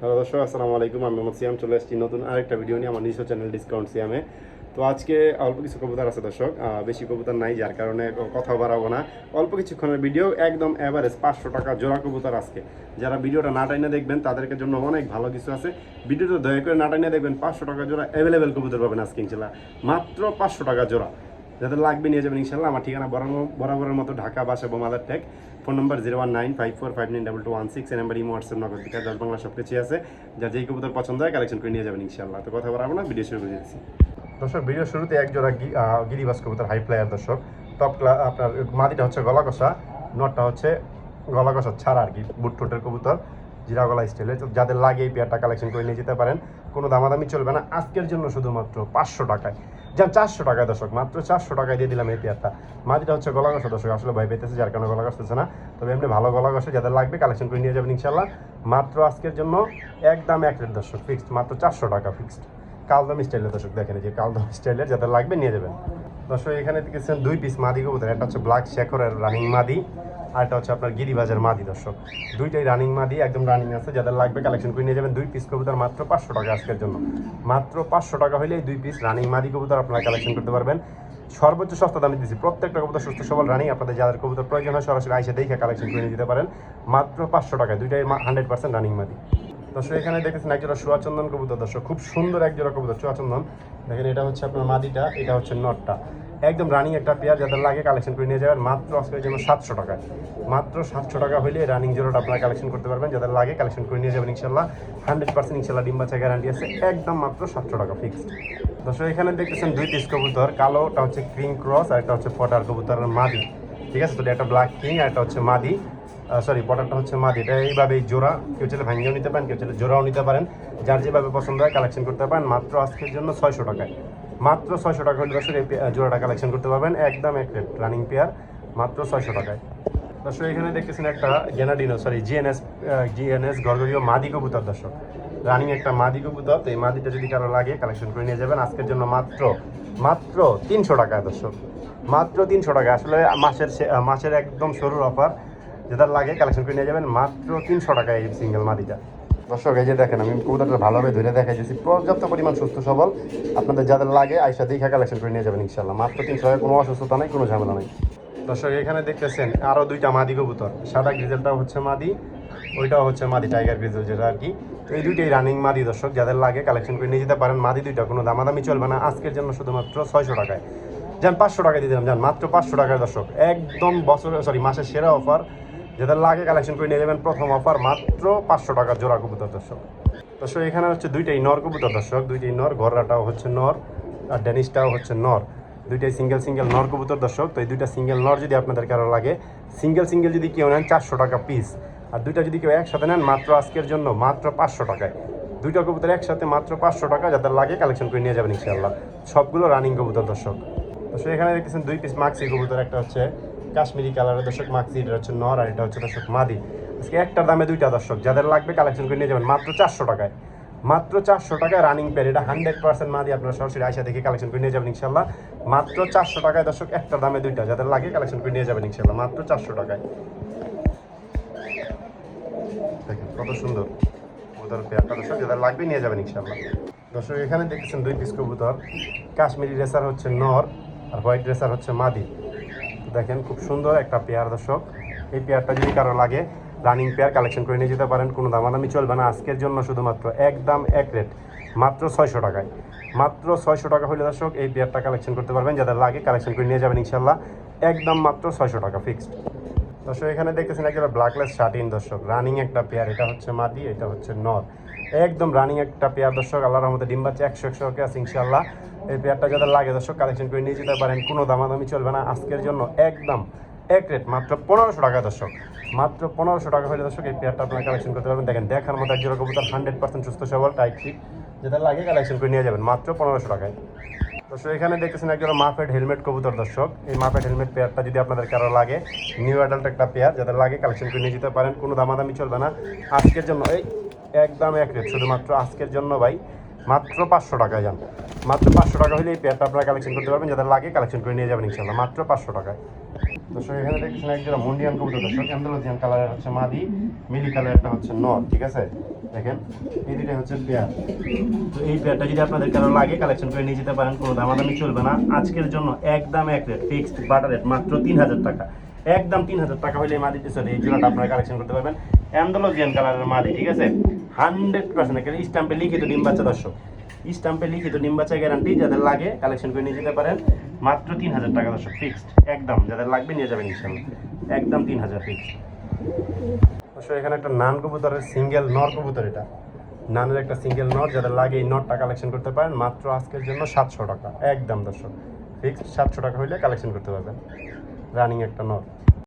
Hello দর্শক, আসসালামু আলাইকুম। আমি মোহাম্মদ সিয়াম, চলে এসেছি নতুন আরেকটা ভিডিও নিয়ে আমার নিজস্ব চ্যানেল ডিসকাউন্ট সিয়ামে তো আজকে অল্প কিছু কবুতর আছে দর্শক বেশি কবুতর নাই, যার কারণে কথা বাড়াবো না। অল্প কিছুক্ষণের ভিডিও একদম অ্যাভারেজ পাঁচশো টাকা জোড়া কবুতর আজকে। যারা ভিডিওটা না টাইনে দেখবেন, তাদেরকে জন্য অনেক ভালো কিছু আছে। ভিডিওটা দয়া করে না টাইনে দেখবেন, পাঁচশো টাকা জোড়া অ্যাভেলেবেল কবুতর পাবেন আজকে, ইনশাল্লাহ। মাত্র পাঁচশো টাকা জোড়া। যাদের লাগবে নিয়ে যাবেন ইনশাল্লাহ আমার ঠিকানা বরাবর- বরাবরের মতো ঢাকা বাসা বোমাদার tag phone number zero one nine five four five nine double two one six এই number imo WhatsApp Nagad bKash দশ বাংলা সব কিছুই আছে। যা যেই কবুতর পছন্দ হয় কালেকশন করে নিয়ে যাবেন ইনশাল্লাহ তো কথা বলাবো ভিডিও শুরু করে দিচ্ছি। দর্শক ভিডিও শুরুতে এক জোড়া গি- আহ, গিরিবাস কবুতর হাই প্লেয়ার দর্শক। টপ আপনার মাদিটা হচ্ছে গলা কষা নটটা হচ্ছে গলা কষা ছাড়া আর কি বুট ঠোঁটের কবুতর জিরা গলা স্টাইলে যাদের লাগে এই পেয়ারটা কালেকশন করে নিয়ে যেতে পারেন। কোনো দামাদামি চলবে না। আজকের জন্য শুধুমাত্র পাঁচশো টাকায়। যা চারশো টাকায় দর্শক, মাত্র চারশো টাকায় দিয়ে দিলাম এই পেয়ারটা। মাটিটা হচ্ছে গলা কষা দর্শক, আসলে ভয় পেতেছে, যার কারণে গলা কষতেছে না। তবে এমনি ভালো গলা কষে যাদের লাগবে কালেকশন করে নিয়ে যাবেন ইনশাল্লাহ মাত্র আজকের জন্য একদম এক রেট দর্শক ফিক্সড মাত্র চারশো টাকা ফিক্সড কালদম স্টাইলের দর্শক দেখেন যে কালদম স্টাইলের যাদের লাগবে নিয়ে যাবেন। দর্শক, এখানে দেখেছেন দুই পিস মাদি কবুতর, একটা হচ্ছে ব্ল্যাক শেখরের রানিং মাদি, আর একটা হচ্ছে আপনার গিরিবাজের মাদি দর্শক। দুইটাই রানিং মাদি, একদম রানিং আছে, যাদের লাগবে কালেকশন করে নিয়ে যাবেন। দুই পিস কবুতর মাত্র পাঁচশো টাকা আজকের জন্য। মাত্র পাঁচশো টাকা হলে দুই পিস রানিং মাদি কবুতর আপনারা কালেকশন করতে পারবেন। সর্বোচ্চ সস্তা দামে দিচ্ছি প্রত্যেকটা কবুতর সুস্থ সবল রানিং আপনাদের যাদের কবুতর প্রয়োজন হয় সরাসরি আইসে দেখে কালেকশন করে নিয়ে যেতে পারেন। মাত্র পাঁচশো টাকায়, দুইটাই হান্ড্রেড পার্সেন্ট রানিং মাদি। দর্শক, এখানে দেখেছেন এক জোড়া চুয়াচন্দন কবুতর দর্শক, খুব সুন্দর এক জোড়া কবুতর চুয়াচন্দন দেখেন, এটা হচ্ছে আপনার মাদিটা, এটা হচ্ছে নটটা। একদম রানিং একটা পেয়ার যাদের লাগে কালেকশন করে নিয়ে যাবেন। মাত্র আজকের জন্য সাতশো টাকায়। মাত্র সাতশো টাকা হলে রানিং জোড়াটা আপনারা কালেকশন করতে পারবেন। যাদের লাগে কালেকশন করে নিয়ে যাবেন ইনশাল্লাহ হান্ড্রেড পার্সেন্ট ইনশাল্লাহ ডিম বাচ্চা গ্যারান্টি আছে। একদম মাত্র সাতশো টাকা ফিক্সড দর্শক, এখানে দেখতেছেন দুই পিস কবুতর, কালোটা হচ্ছে ক্রিম ক্রস আর একটা হচ্ছে পটার কবুতরের মাদি। ঠিক আছে, তো একটা ব্ল্যাক কিং আর একটা হচ্ছে মাদি। সরি পটারটা হচ্ছে মাদি। এটা এইভাবে জোড়া। কেউ চাইলে ভাঙ্গিও নিতে পারেন, কেউ চাইলে জোড়াও নিতে পারেন। যার যেভাবে পছন্দ হয় কালেকশন করতে পারেন। মাত্র আজকের জন্য ছয়শো টাকায়। মাত্র ছয়শো টাকা হলে দর্শক এই জোড়াটা কালেকশন করতে পারবেন। একদম এক রানিং পেয়ার মাত্র ছয়শো টাকায়। দর্শক, এখানে দেখতেছেন একটা গেনাডিনো সরি জিএনএস জিএনএস গরগরীয় মাদি কবুতর দর্শক। রানিং একটা মাদি কবুতর। তো এই মাদিটা যদি কারও লাগে কালেকশন করে নিয়ে যাবেন। আজকের জন্য মাত্র মাত্র তিনশো টাকায় দর্শক। মাত্র তিনশো টাকা আসলে মাসের মাসের একদম সরুর অফার যেটা লাগে কালেকশন করে নিয়ে যাবেন, মাত্র তিনশো টাকায় এই সিঙ্গেল মাদিটা। দর্শক, এই যে দেখেন, আমি কবুতরটা ভালোভাবে ধরে দেখাই দিয়েছি পর্যাপ্ত পরিমাণ সুস্থ, সবল। আপনাদের যাদের লাগে, আইসা দেখা কালেকশন করে নিয়ে যাবেন ইনশাল্লাহ মাত্র তিনশো টাকায় কোনো অসুস্থতা নেই, কোনো ঝামেলা নেই। দর্শক, এখানে দেখতেছেন আরও দুইটা মাদি কবুতর। সাদা গ্রিজেলটাও হচ্ছে মাদি, ওইটাও হচ্ছে মাদি টাইগার গ্রিজেল যেটা আর কি। এই দুইটাই রানিং মাদি, দর্শক, যাদের লাগে কালেকশন করে নিয়ে যেতে পারেন। মাদি দুইটা কোনো দামাদামি চলবে না। আজকের জন্য শুধুমাত্র ছয়শো টাকায়। যান, পাঁচশো টাকা দিয়ে দিলাম। যান, মাত্র পাঁচশো টাকায়, দর্শক। একদম বছর সরি মাসের সেরা অফার যাদের লাগে কালেকশন করে নিয়ে যাবেন প্রথম অফার মাত্র পাঁচশো টাকা জোড়া কবুতর দর্শক। দর্শক এখানে হচ্ছে দুইটাই নর কবুতর দর্শক। দুইটাই নর, গররাটাও হচ্ছে নর, আর ডেনিসটাও হচ্ছে নর। দুইটাই সিঙ্গেল সিঙ্গেল নর কবুতর দর্শক। তো এই দুইটা সিঙ্গেল নর যদি আপনাদের কারও লাগে সিঙ্গেল সিঙ্গেল যদি কেউ নেন চারশো টাকা পিস আর দুইটা যদি কেউ একসাথে নেন, মাত্র আজকের জন্য মাত্র পাঁচশো টাকায়। দুইটা কবুতর একসাথে মাত্র পাঁচশো টাকা যাদের লাগে কালেকশন করে নিয়ে যাবেন ইনশাল্লাহ সবগুলো রানিং কবুতর দর্শক। দর্শক এখানে দেখতেছেন দুই পিস মাক্সি কবুতর, একটা হচ্ছে কাশ্মীরি কালারের দর্শক মাক্সি, এটা হচ্ছে নর আর এটা হচ্ছে দর্শক মাদি। আজকে একটার দামে দুইটা দর্শক, যাদের লাগবে কালেকশন করে নিয়ে যাবেন মাত্র চারশো টাকায়। মাত্র চারশো টাকায় রানিং পেয়ার এটা হান্ড্রেড পার্সেন্ট মাদি, আপনারা সরাসরি আইসা দেখে কালেকশন করে নিয়ে যাবেন ইনশাল্লাহ। মাত্র চারশো টাকায় দর্শক একটার দামে দুইটা, যাদের লাগে কালেকশন করে নিয়ে যাবেন ইনশাল্লাহ, মাত্র চারশো টাকায়। দেখেন কত সুন্দর কবুতর পেয়ারটা দর্শক, যাদের লাগবে নিয়ে যাবেন ইনশাল্লাহ। দর্শক, এখানে দেখতেছেন দুই পিস কবুতর, কাশ্মীরি রেসার হচ্ছে নর আর হোয়াইট রেসার হচ্ছে মাদি। দেখেন খুব সুন্দর একটা পেয়ার দর্শক। এই পেয়ারটা যদি কারও লাগে রানিং পেয়ার কালেকশন করে নিয়ে যেতে পারেন, কোনো দামাদামি চলবে না। আজকের জন্য শুধুমাত্র এক দাম, এক রেট মাত্র ছয়শো টাকায়। মাত্র ছয়শো টাকা হলে দর্শক এই পেয়ারটা কালেকশন করতে পারবেন। যাদের লাগে কালেকশন করে নিয়ে যাবেন ইনশাল্লাহ একদম মাত্র ছয়শো টাকা ফিক্সড দর্শক এখানে দেখতেছেন একটা ব্ল্যাকলেস শার্টিন দর্শক। রানিং একটা পেয়ার এটা হচ্ছে মাদি এটা হচ্ছে নর একদম রানিং একটা পেয়ার দর্শক, আল্লাহর রহমতে ডিম বাচ্চা একশো একশো কে আছে ইনশাল্লাহ এই পেয়ারটা যাদের লাগে দর্শক কালেকশন করে নিয়ে যেতে পারেন, কোনো দামাদামি চলবে না। আজকের জন্য একদম এক রেট মাত্র পনেরোশো টাকা দর্শক। মাত্র পনেরোশো টাকা হলে দর্শক, এই পেয়ারটা আপনারা কালেকশন করতে পারবেন। দেখেন, দেখার মতো একজন কবুতর হান্ড্রেড পার্সেন্ট সুস্থ সবল টাইট ফিট যেটা লাগে কালেকশন করে নিয়ে যাবেন, মাত্র পনেরোশো টাকায়। দর্শক এখানে দেখতেছেন একজন মাফেড হেলমেট কবুতর দর্শক। এই মাফেড হেলমেট পেয়ারটা যদি আপনাদের কারও লাগে, নিউ অ্যাডাল্ট একটা পেয়ার, যাদের লাগে কালেকশন করে নিয়ে যেতে পারেন, কোনো দামাদামি চলবে না। আজকের জন্য, এই একদম এক রেট, শুধুমাত্র আজকের জন্য ভাই। মাত্র পাঁচশো টাকায় যান মাত্র পাঁচশো টাকা হলে এই পেয়ারটা আপনারা কালেকশন করতে পারবেন, যাদের লাগে কালেকশন করে নিয়ে যাবেন ইনশাল্লাহ মাত্র পাঁচশো টাকায়। দর্শক, এখানে দেখছেন একজোড়া মুন্ডিয়ান কবুতর, দর্শক। অ্যান্ডালোজিয়ান কালারের হচ্ছে মাদি মিলি কালারটা হচ্ছে নর ঠিক আছে? দেখেন, এই দুটাই হচ্ছে পেয়ার তো এই পেয়ারটা যদি আপনাদের কারও লাগে কালেকশন করে নিয়ে যেতে পারেন, কোনো দামাদামি চলবে না। আজকের জন্য একদম এক রেট ফিক্সড বাটার রেট মাত্র তিন হাজার টাকা। একদম তিন হাজার টাকা হলে এই মাদিতে চলে এই জোড়াটা আপনারা কালেকশন করতে পারবেন। অ্যান্ডালোজিয়ান কালারের মাদি, ঠিক আছে? হান্ড্রেড পার্সেন্ট স্টাম্পে লিখিত ডিম বাচ্চা দর্শক। স্টাম্পে লিখিত ডিম বাচ্চা গ্যারান্টি যাদের লাগে কালেকশন করে নিয়ে যেতে পারেন। মাত্র তিন হাজার টাকা দর্শক ফিক্সড একদম। যাদের লাগবে নিয়ে যাবেন ইনশাল্লাহ একদম তিন হাজার ফিক্সড অবশ্যই এখানে একটা নান কবুতরের সিঙ্গেল নর কবুতর এটা। নানের একটা সিঙ্গেল নট যাদের লাগে এই নটটা কালেকশন করতে পারেন, মাত্র আজকের জন্য সাতশো টাকা। একদম দর্শক ফিক্সড সাতশো টাকা হইলে কালেকশন করতে পারবেন। রানিং একটা নট